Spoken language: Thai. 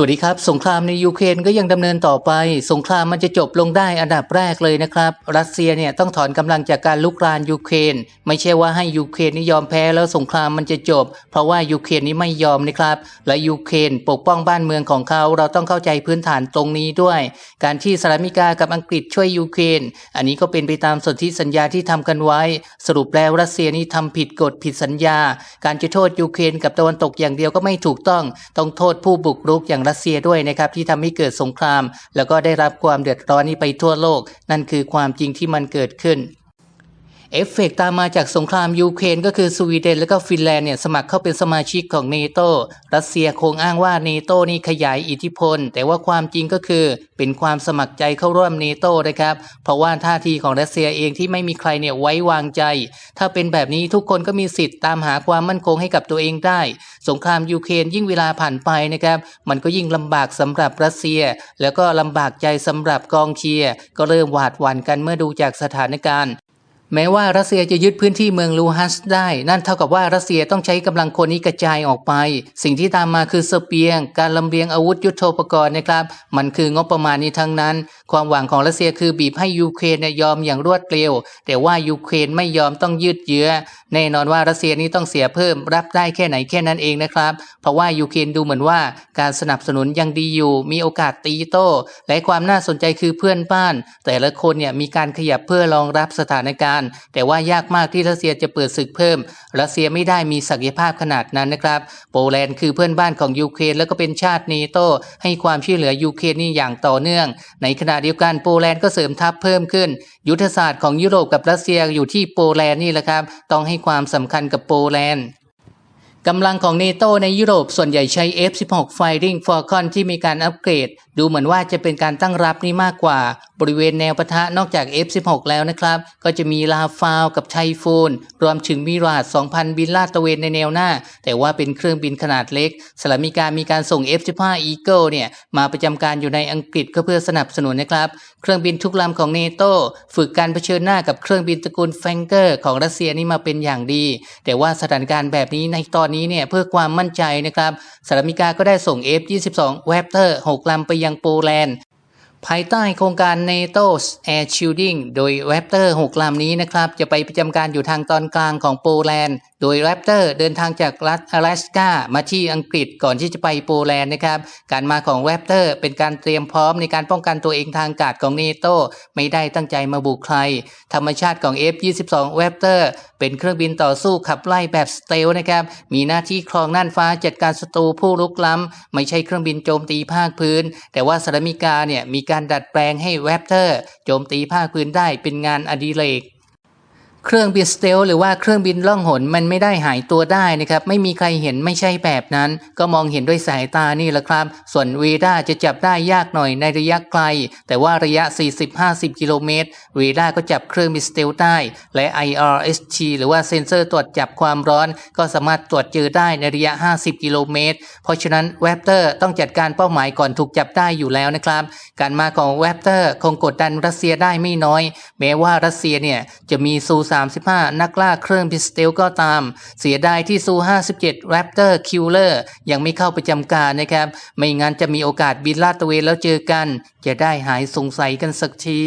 สวัสดีครับ สงครามในยูเครนก็ยังดำเนินต่อไป สงครามมันจะจบลงได้อันดับแรกเลยนะครับ รัสเซียเนี่ยต้องถอนกำลังจากการลุกรานยูเครนไม่ใช่ว่าให้ยูเครนนี่ยอมแพ้แล้วสงครามมันจะจบ เพราะว่ายูเครนนี้ไม่ยอมนะครับ และยูเครนปกป้องบ้านเมืองของเขาเราต้องเข้าใจพื้นฐานตรงนี้ด้วย การที่สหรัฐอเมริกากับอังกฤษช่วยยูเครนอันนี้ก็เป็นไปตามสนธิสัญญาที่ทำกันไว้ สรุปแล้วรัสเซียนี่ทำผิดกฎผิดสัญญา การจะโทษยูเครนกับตะวันตกอย่างเดียวก็ไม่ถูกต้องต้องโทษผู้บุกรุกอย่างรัสเซียด้วยนะครับที่ทำให้เกิดสงคราม แล้วก็ได้รับความเดือดร้อนนี้ไปทั่วโลก นั่นคือความจริงที่มันเกิดขึ้น เอฟเฟกต์ตามมาจากสงครามยูเครนก็คือสวีเดนและก็ฟินแลนด์เนี่ยสมัครเข้าเป็นสมาชิกของเนโตรัสเซียคงอ้างว่าเนโตนี่ขยายอิทธิพล แต่ว่าความจริงก็คือเป็นความสมัครใจเข้าร่วมเนโตนะครับ เพราะว่าท่าทีของรัสเซียเองที่ไม่มีใครเนี่ยไว้วางใจ ถ้าเป็นแบบนี้ทุกคนก็มีสิทธิ์ตามหาความมั่นคงให้กับตัวเองได้ สงครามยูเครนยิ่งเวลาผ่านไปนะครับมันก็ยิ่งลำบากสำหรับรัสเซีย แล้วก็ลำบากใจสำหรับกองเชียร์ก็เริ่มหวาดหวั่นกันเมื่อดูจากสถานการณ์ แม้ว่ารัสเซียจะยึดพื้นที่เมืองลูฮัสได้ นั่นเท่ากับว่ารัสเซียต้องใช้กำลังคนนี้กระจายออกไป สิ่งที่ตามมาคือเสบียง การลำเลียงอาวุธยุโทโธปกรณ์นะครับ มันคืองบประมาณนี้ทั้งนั้น ความหวังของรัสเซียคือบีบให้ยูเครนยยอมอย่างรวดเร็ว แต่ว่ายูเครนไม่ยอมต้องยืดเยื้อ แน่นอนว่ารัสเซียนี้ต้องเสียเพิ่มรับได้แค่ไหนแค่นั้นเองนะครับ เพราะว่ายูเครนดูเหมือนว่าการสนับสนุนยังดีอยู่ มีโอกาสตีโต้ และความน่าสนใจคือเพื่อนบ้าน แต่ละคนเนี่ยมีการขยับเพื่อรองรับสถานการณ์แต่ว่ายากมากที่รัสเซียจะเปิดศึกเพิ่ม รัสเซียไม่ได้มีศักยภาพขนาดนั้นนะครับ โปแลนด์คือเพื่อนบ้านของยูเครนแล้วก็เป็นชาติเนโตให้ความช่วยเหลือยูเครนนี่อย่างต่อเนื่อง ในขณะเดียวกันโปแลนด์ก็เสริมทัพเพิ่มขึ้น ยุทธศาสตร์ของยุโรปกับรัสเซียอยู่ที่โปแลนด์นี่แหละครับ ต้องให้ความสำคัญกับโปแลนด์ กำลังของเนโตในยุโรปส่วนใหญ่ใช้ F16 Fighting Falcon ที่มีการอัปเกรด ดูเหมือนว่าจะเป็นการตั้งรับนี่มากกว่า บริเวณแนวปะทะนอกจาก F16 แล้วนะครับ ก็จะมีลาฟาวกับไทฟูนรวมถึงมิราด2,000 บินลาดตระเวนในแนวหน้า แต่ว่าเป็นเครื่องบินขนาดเล็กสหรัฐอเมริกามีการส่ง F15 Eagle เนี่ยมาประจำการอยู่ในอังกฤษก็เพื่อสนับสนุนนะครับเครื่องบินทุกลำของเนโตฝึกการเผชิญหน้ากับเครื่องบินตระกูลแฟงเกอร์ของรัสเซียนี่มาเป็นอย่างดี แต่ว่าสถานการณ์แบบนี้ในตอนนี้เนี่ยเพื่อความมั่นใจนะครับสหรัฐอเมริกาก็ได้ส่ง F22 Raptor 6ลำไปยังโปแลนด์ภายใต้โครงการ NATO's Air Shielding โดย Raptor 6ลำนี้นะครับ จะไปประจำการอยู่ทางตอนกลางของโปแลนด์ โดย Raptor เดินทางจากรัฐ阿拉สกามาที่อังกฤษก่อนที่จะไปโปแลนด์นะครับ การมาของ Raptor เป็นการเตรียมพร้อมในการป้องกันตัวเองทางอากาศของ NATO ไม่ได้ตั้งใจมาบุกใคร ธรรมชาติของ F22 Raptor เป็นเครื่องบินต่อสู้ขับไล่แบบสเตลนะครับ มีหน้าที่ครองน่านฟ้าจัดการศัตรูผู้ลุกล้ำ ไม่ใช่เครื่องบินโจมตีภาคพื้น แต่ว่าสหรัฐอเมริกาเนี่ยมีการดัดแปลงให้แรปเตอร์โจมตีภาคพื้นได้เป็นงานอดิเรก เครื่องบินสเตลหรือว่าเครื่องบินล่องหนมันไม่ได้หายตัวได้นะครับไม่มีใครเห็นไม่ใช่แบบนั้น ก็มองเห็นด้วยสายตานี่แหละครับ ส่วนเวด้าจะจับได้ยากหน่อยในระยะไกล แต่ว่าระยะ 40-50 กิโลเมตรเวด้าก็จับเครื่องบินสเตลได้ และ IRST หรือว่าเซ็นเซอร์ตรวจจับความร้อน ก็สามารถตรวจเจอได้ในระยะ 50 กิโลเมตร เพราะฉะนั้นแวปเตอร์ต้องจัดการเป้าหมายก่อนถูกจับได้อยู่แล้วนะครับ การมาของแวปเตอร์คงกดดันรัสเซียได้ไม่น้อย แม้ว่ารัสเซียเนี่ยจะมีซูซา35 นักล่าเครื่องพิสเตลก็ตาม เสียดายที่ซู 57 Raptor Killer ยังไม่เข้าประจำการนะครับ ไม่งั้นจะมีโอกาสบินลาดตระเวนแล้วเจอกัน จะได้หายสงสัยกันสักที